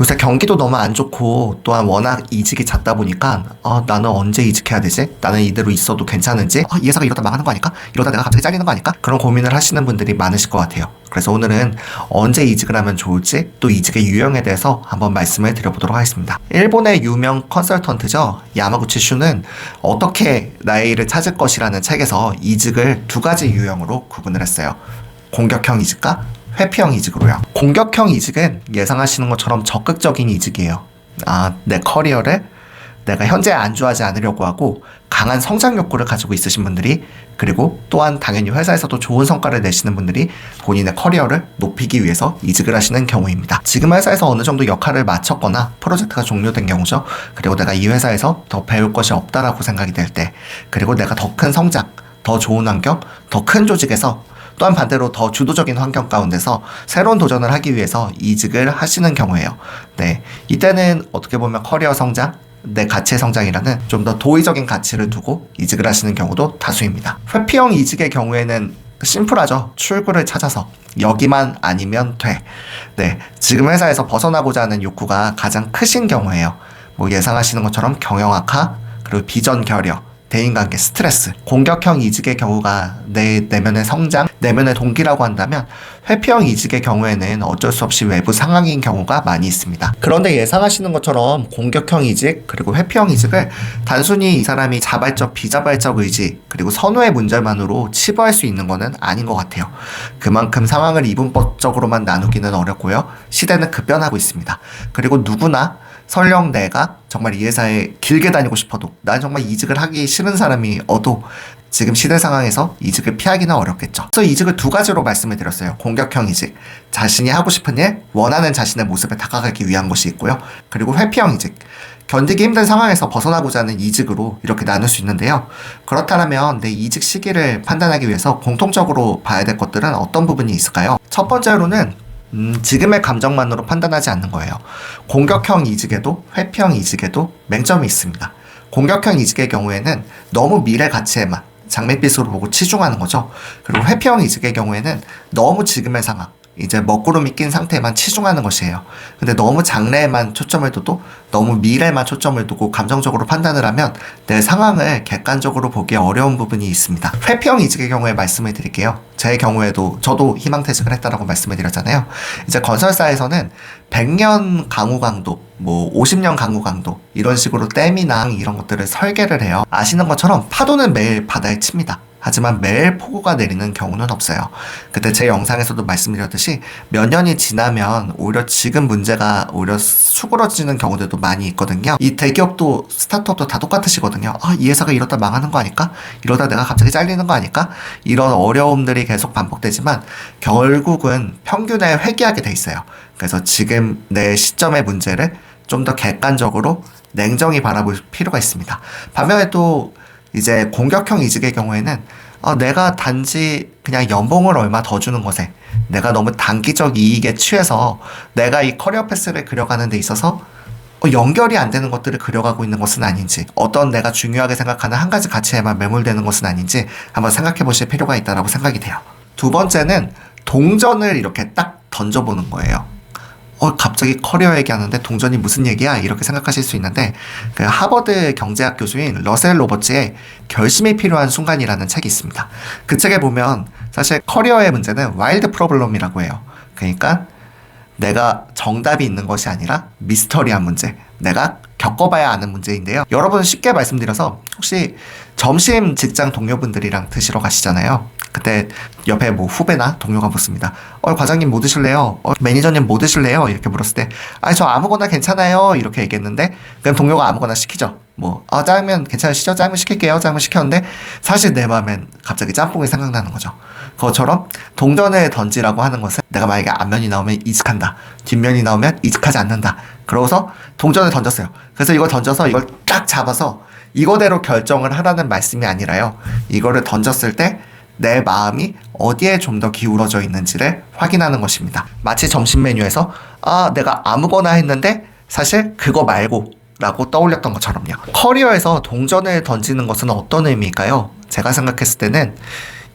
요새 경기도 너무 안 좋고 또한 워낙 이직이 잦다 보니까 어, 나는 언제 이직해야 되지? 나는 이대로 있어도 괜찮은지? 어, 이 회사가 이러다 망하는 거 아닐까? 이러다 내가 갑자기 잘리는 거 아닐까? 그런 고민을 하시는 분들이 많으실 것 같아요. 그래서 오늘은 언제 이직을 하면 좋을지 또 이직의 유형에 대해서 한번 말씀을 드려보도록 하겠습니다. 일본의 유명 컨설턴트죠. 야마구치 슈는 어떻게 나의 일을 찾을 것이라는 책에서 이직을 두 가지 유형으로 구분을 했어요. 공격형 이직과 회피형 이직으로요. 공격형 이직은 예상하시는 것처럼 적극적인 이직이에요. 아, 내 커리어를 내가 현재 안주하지 않으려고 하고 강한 성장 욕구를 가지고 있으신 분들이 그리고 또한 당연히 회사에서도 좋은 성과를 내시는 분들이 본인의 커리어를 높이기 위해서 이직을 하시는 경우입니다. 지금 회사에서 어느 정도 역할을 마쳤거나 프로젝트가 종료된 경우죠. 그리고 내가 이 회사에서 더 배울 것이 없다라고 생각이 될 때, 그리고 내가 더 큰 성장, 더 좋은 환경, 더 큰 조직에서 또한 반대로 더 주도적인 환경 가운데서 새로운 도전을 하기 위해서 이직을 하시는 경우예요. 네. 이때는 어떻게 보면 커리어 성장, 내 가치의 성장이라는 좀 더 도의적인 가치를 두고 이직을 하시는 경우도 다수입니다. 회피형 이직의 경우에는 심플하죠. 출구를 찾아서 여기만 아니면 돼. 네. 지금 회사에서 벗어나고자 하는 욕구가 가장 크신 경우에요. 뭐 예상하시는 것처럼 경영학화, 그리고 비전 결여, 대인관계, 스트레스, 공격형 이직의 경우가 내 내면의 성장, 내면의 동기라고 한다면 회피형 이직의 경우에는 어쩔 수 없이 외부 상황인 경우가 많이 있습니다. 그런데 예상하시는 것처럼 공격형 이직 그리고 회피형 이직을 단순히 이 사람이 자발적, 비자발적 의지 그리고 선호의 문제만으로 치부할 수 있는 것은 아닌 것 같아요. 그만큼 상황을 이분법적으로만 나누기는 어렵고요. 시대는 급변하고 있습니다. 그리고 누구나 설령 내가 정말 이 회사에 길게 다니고 싶어도 난 정말 이직을 하기 싫은 사람이 어도 지금 시대 상황에서 이직을 피하기는 어렵겠죠. 그래서 이직을 두 가지로 말씀을 드렸어요. 공격형 이직. 자신이 하고 싶은 일, 원하는 자신의 모습에 다가가기 위한 것이 있고요. 그리고 회피형 이직. 견디기 힘든 상황에서 벗어나고자 하는 이직으로 이렇게 나눌 수 있는데요. 그렇다면 내 이직 시기를 판단하기 위해서 공통적으로 봐야 될 것들은 어떤 부분이 있을까요? 첫 번째로는 음, 지금의 감정만으로 판단하지 않는 거예요. 공격형 이직에도 회피형 이직에도 맹점이 있습니다. 공격형 이직의 경우에는 너무 미래 가치에만 장밋빛으로 보고 치중하는 거죠. 그리고 회피형 이직의 경우에는 너무 지금의 상황, 이제 먹구름이 낀 상태에만 치중하는 것이에요. 근데 너무 장래에만 초점을 두고 너무 미래에만 초점을 두고 감정적으로 판단을 하면 내 상황을 객관적으로 보기 어려운 부분이 있습니다. 회피형 이직의 경우에 말씀을 드릴게요. 제 경우에도 저도 희망퇴직을 했다라고 말씀을 드렸잖아요. 이제 건설사에서는 100년 강우 강도, 뭐 50년 강우 강도 이런 식으로 댐이나 이런 것들을 설계를 해요. 아시는 것처럼 파도는 매일 바다에 칩니다. 하지만 매일 폭우가 내리는 경우는 없어요. 그때 제 영상에서도 말씀드렸듯이 몇 년이 지나면 오히려 지금 문제가 오히려 수그러지는 경우들도 많이 있거든요. 이 대기업도 스타트업도 다 똑같으시거든요. 아, 이 회사가 이러다 망하는 거 아닐까? 이러다 내가 갑자기 잘리는 거 아닐까? 이런 어려움들이 계속 반복되지만 결국은 평균에 회귀하게 돼 있어요. 그래서 지금 내 시점의 문제를 좀 더 객관적으로 냉정히 바라볼 필요가 있습니다. 반면에 또 이제 공격형 이직의 경우에는 어, 내가 단지 그냥 연봉을 얼마 더 주는 것에 내가 너무 단기적 이익에 취해서 내가 이 커리어 패스를 그려가는 데 있어서 어, 연결이 안 되는 것들을 그려가고 있는 것은 아닌지 어떤 내가 중요하게 생각하는 한 가지 가치에만 매몰되는 것은 아닌지 한번 생각해 보실 필요가 있다라고 생각이 돼요. 두 번째는 동전을 이렇게 딱 던져보는 거예요. 어, 갑자기 커리어 얘기하는데 동전이 무슨 얘기야? 이렇게 생각하실 수 있는데, 그 하버드 경제학 교수인 러셀 로버츠의 결심이 필요한 순간이라는 책이 있습니다. 그 책에 보면 사실 커리어의 문제는 와일드 프로블럼이라고 해요. 그러니까 내가 정답이 있는 것이 아니라 미스터리한 문제. 내가 겪어봐야 아는 문제인데요. 여러분 쉽게 말씀드려서 혹시 점심 직장 동료분들이랑 드시러 가시잖아요. 그때 옆에 뭐 후배나 동료가 묻습니다. 어, 과장님 뭐 드실래요? 어, 매니저님 뭐 드실래요? 이렇게 물었을 때, 아, 저 아무거나 괜찮아요. 이렇게 얘기했는데, 그럼 동료가 아무거나 시키죠. 뭐, 아, 짜장면 괜찮으시죠? 짜장면 시킬게요. 짜장면 시켰는데, 사실 내 마음엔 갑자기 짬뽕이 생각나는 거죠. 그것처럼 동전을 던지라고 하는 것은 내가 만약에 앞면이 나오면 이직한다. 뒷면이 나오면 이직하지 않는다. 그러고서 동전을 던졌어요. 그래서 이걸 던져서 이걸 딱 잡아서 이거대로 결정을 하라는 말씀이 아니라요. 이거를 던졌을 때 내 마음이 어디에 좀 더 기울어져 있는지를 확인하는 것입니다. 마치 점심 메뉴에서 아, 내가 아무거나 했는데 사실 그거 말고 라고 떠올렸던 것처럼요. 커리어에서 동전을 던지는 것은 어떤 의미일까요? 제가 생각했을 때는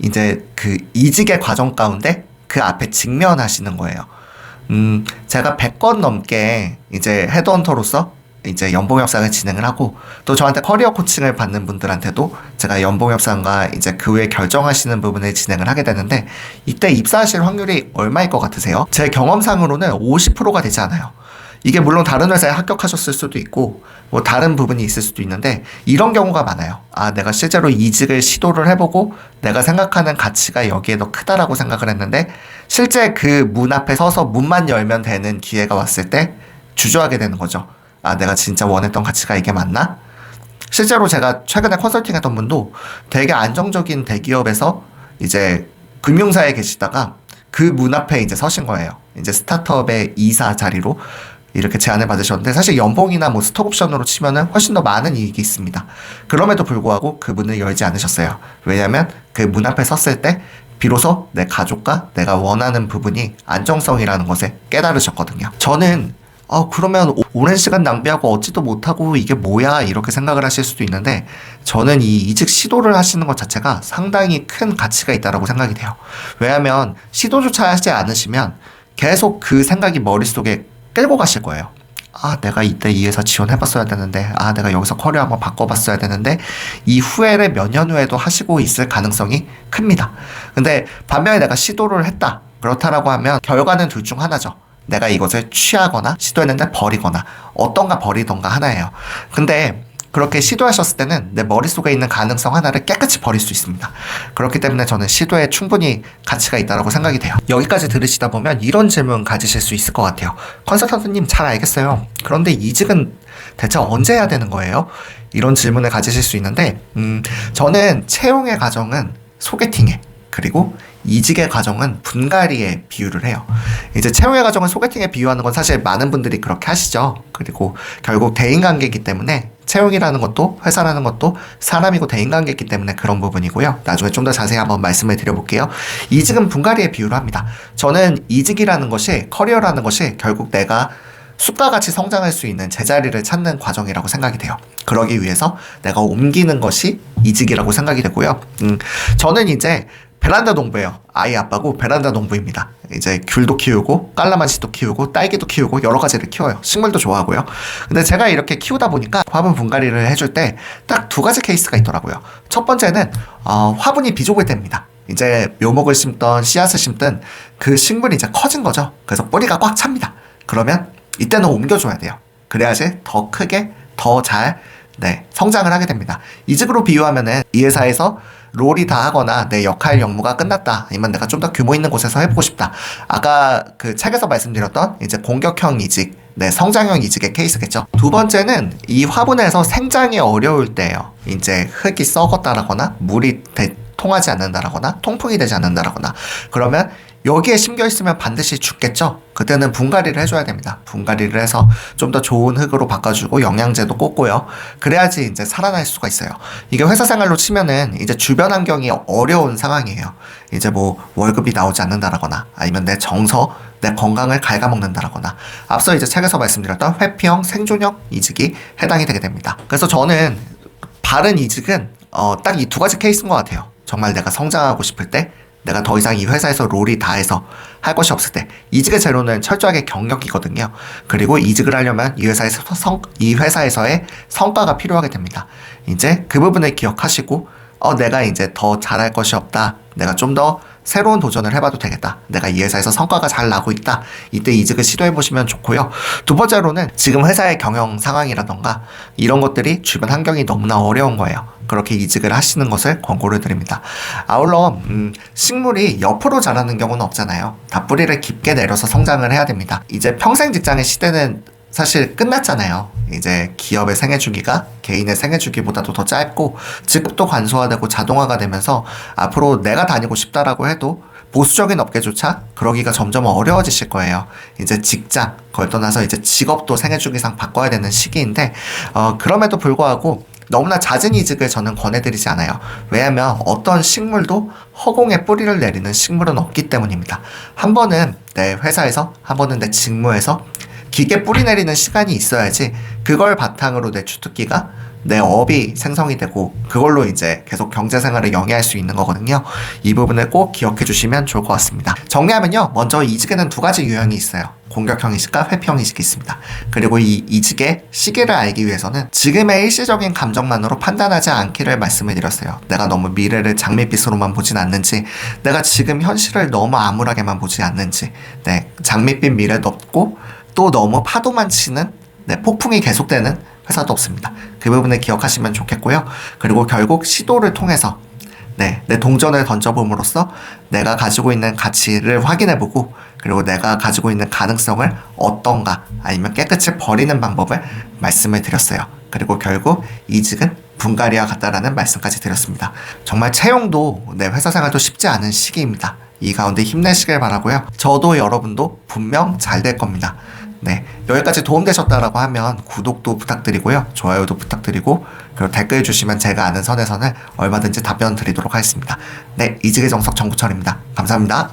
이제 그 이직의 과정 가운데 그 앞에 직면하시는 거예요. 음, 제가 100건 넘게 이제 헤드헌터로서 이제 연봉 협상을 진행을 하고 또 저한테 커리어 코칭을 받는 분들한테도 제가 연봉 협상과 이제 그 외에 결정하시는 부분을 진행을 하게 되는데 이때 입사하실 확률이 얼마일 것 같으세요? 제 경험상으로는 50%가 되지 않아요. 이게 물론 다른 회사에 합격하셨을 수도 있고 뭐 다른 부분이 있을 수도 있는데 이런 경우가 많아요. 아 내가 실제로 이직을 시도를 해보고 내가 생각하는 가치가 여기에 더 크다라고 생각을 했는데 실제 그 문 앞에 서서 문만 열면 되는 기회가 왔을 때 주저하게 되는 거죠. 아 내가 진짜 원했던 가치가 이게 맞나? 실제로 제가 최근에 컨설팅했던 분도 되게 안정적인 대기업에서 이제 금융사에 계시다가 그 문 앞에 이제 서신 거예요. 이제 스타트업의 이사 자리로 이렇게 제안을 받으셨는데 사실 연봉이나 뭐 스톡 옵션으로 치면은 훨씬 더 많은 이익이 있습니다. 그럼에도 불구하고 그 문을 열지 않으셨어요. 왜냐하면 그 문 앞에 섰을 때 비로소 내 가족과 내가 원하는 부분이 안정성이라는 것에 깨달으셨거든요. 저는 어, 그러면 오- 오랜 시간 낭비하고 얻지도 못하고 이게 뭐야 이렇게 생각을 하실 수도 있는데 저는 이 이직 시도를 하시는 것 자체가 상당히 큰 가치가 있다라고 생각이 돼요. 왜냐하면 시도조차 하지 않으시면 계속 그 생각이 머릿속에 끌고 가실 거예요. 아, 내가 이때 이 회사 지원해봤어야 되는데, 아, 내가 여기서 커리어 한번 바꿔봤어야 되는데, 이 후회를 몇 년 후에도 하시고 있을 가능성이 큽니다. 근데 반면에 내가 시도를 했다. 그렇다라고 하면 결과는 둘 중 하나죠. 내가 이것을 취하거나 시도했는데 버리거나 어떤가 버리던가 하나예요. 근데 그렇게 시도하셨을 때는 내 머릿속에 있는 가능성 하나를 깨끗이 버릴 수 있습니다. 그렇기 때문에 저는 시도에 충분히 가치가 있다고 생각이 돼요. 여기까지 들으시다 보면 이런 질문 가지실 수 있을 것 같아요. 컨설턴트님 잘 알겠어요. 그런데 이직은 대체 언제 해야 되는 거예요? 이런 질문을 가지실 수 있는데, 음, 저는 채용의 과정은 소개팅에 그리고 이직의 과정은 분갈이에 비유를 해요. 이제 채용의 과정은 소개팅에 비유하는 건 사실 많은 분들이 그렇게 하시죠. 그리고 결국 대인관계이기 때문에 채용이라는 것도 회사라는 것도 사람이고 대인관계이기 때문에 그런 부분이고요. 나중에 좀 더 자세히 한번 말씀을 드려볼게요. 이직은 분갈이에 비유를 합니다. 저는 이직이라는 것이 커리어라는 것이 결국 내가 숲과 같이 성장할 수 있는 제자리를 찾는 과정이라고 생각이 돼요. 그러기 위해서 내가 옮기는 것이 이직이라고 생각이 되고요. 음, 저는 이제 베란다 농부예요. 아이 아빠고 베란다 농부입니다. 이제 귤도 키우고 깔라만시도 키우고 딸기도 키우고 여러 가지를 키워요. 식물도 좋아하고요. 근데 제가 이렇게 키우다 보니까 화분 분갈이를 해줄 때 딱 두 가지 케이스가 있더라고요. 첫 번째는 어, 화분이 비좁을 때입니다. 이제 묘목을 심던 씨앗을 심든 그 식물이 이제 커진 거죠. 그래서 뿌리가 꽉 찹니다. 그러면 이때는 옮겨줘야 돼요. 그래야지 더 크게 더잘 네, 성장을 하게 됩니다. 이직으로 비유하면은 이 회사에서 롤이 다 하거나 내 역할 역무가 끝났다. 아니면 내가 좀 더 규모 있는 곳에서 해보고 싶다. 아까 그 책에서 말씀드렸던 이제 공격형 이직, 네, 성장형 이직의 케이스겠죠. 두 번째는 이 화분에서 생장이 어려울 때예요. 이제 흙이 썩었다라거나 물이 대- 통하지 않는다라거나 통풍이 되지 않는다라거나 그러면 여기에 심겨 있으면 반드시 죽겠죠. 그때는 분갈이를 해줘야 됩니다. 분갈이를 해서 좀 더 좋은 흙으로 바꿔주고 영양제도 꽂고요. 그래야지 이제 살아날 수가 있어요. 이게 회사 생활로 치면은 이제 주변 환경이 어려운 상황이에요. 이제 뭐 월급이 나오지 않는다라거나 아니면 내 정서, 내 건강을 갉아먹는다라거나 앞서 이제 책에서 말씀드렸던 회피형, 생존형 이직이 해당이 되게 됩니다. 그래서 저는 바른 이직은 어, 딱 이 두 가지 케이스인 것 같아요. 정말 내가 성장하고 싶을 때, 내가 더 이상 이 회사에서 롤이 다 해서 할 것이 없을 때, 이직의 재료는 철저하게 경력이거든요. 그리고 이직을 하려면 이 회사에서 성, 이 회사에서의 성과가 필요하게 됩니다. 이제 그 부분을 기억하시고, 어, 내가 이제 더 잘할 것이 없다. 내가 좀 더 새로운 도전을 해봐도 되겠다. 내가 이 회사에서 성과가 잘 나고 있다. 이때 이직을 시도해 보시면 좋고요. 두 번째로는 지금 회사의 경영 상황이라던가 이런 것들이 주변 환경이 너무나 어려운 거예요. 그렇게 이직을 하시는 것을 권고를 드립니다. 아울러 음, 식물이 옆으로 자라는 경우는 없잖아요. 다 뿌리를 깊게 내려서 성장을 해야 됩니다. 이제 평생 직장의 시대는 사실 끝났잖아요. 이제 기업의 생애 주기가 개인의 생애 주기보다도 더 짧고 직급도 간소화되고 자동화가 되면서 앞으로 내가 다니고 싶다라고 해도 보수적인 업계조차 그러기가 점점 어려워지실 거예요. 이제 직장, 그걸 떠나서 이제 직업도 생애 주기상 바꿔야 되는 시기인데, 어, 그럼에도 불구하고 너무나 잦은 이직을 저는 권해드리지 않아요. 왜냐하면 어떤 식물도 허공에 뿌리를 내리는 식물은 없기 때문입니다. 한 번은 내 회사에서, 한 번은 내 직무에서 기계 뿌리 내리는 시간이 있어야지 그걸 바탕으로 내 주특기가 내 업이 생성이 되고 그걸로 이제 계속 경제 생활을 영위할 수 있는 거거든요. 이 부분을 꼭 기억해 주시면 좋을 것 같습니다. 정리하면요. 먼저 이직에는 두 가지 유형이 있어요. 공격형 이직과 회피형 이직이 있습니다. 그리고 이 이직의 시기를 알기 위해서는 지금의 일시적인 감정만으로 판단하지 않기를 말씀을 드렸어요. 내가 너무 미래를 장밋빛으로만 보진 않는지, 내가 지금 현실을 너무 암울하게만 보지 않는지, 네, 장밋빛 미래도 없고 또 너무 파도만 치는 네, 폭풍이 계속되는 회사도 없습니다. 그 부분을 기억하시면 좋겠고요. 그리고 결국 시도를 통해서 네, 내 동전을 던져봄으로써 내가 가지고 있는 가치를 확인해보고 그리고 내가 가지고 있는 가능성을 어떤가 아니면 깨끗이 버리는 방법을 말씀을 드렸어요. 그리고 결국 이직은 분갈이와 같다라는 말씀까지 드렸습니다. 정말 채용도 내 회사 생활도 쉽지 않은 시기입니다. 이 가운데 힘내시길 바라고요. 저도 여러분도 분명 잘 될 겁니다. 네, 여기까지 도움되셨다라고 하면 구독도 부탁드리고요. 좋아요도 부탁드리고 그리고 댓글 주시면 제가 아는 선에서는 얼마든지 답변 드리도록 하겠습니다. 네, 이직의 정석 정구철입니다. 감사합니다.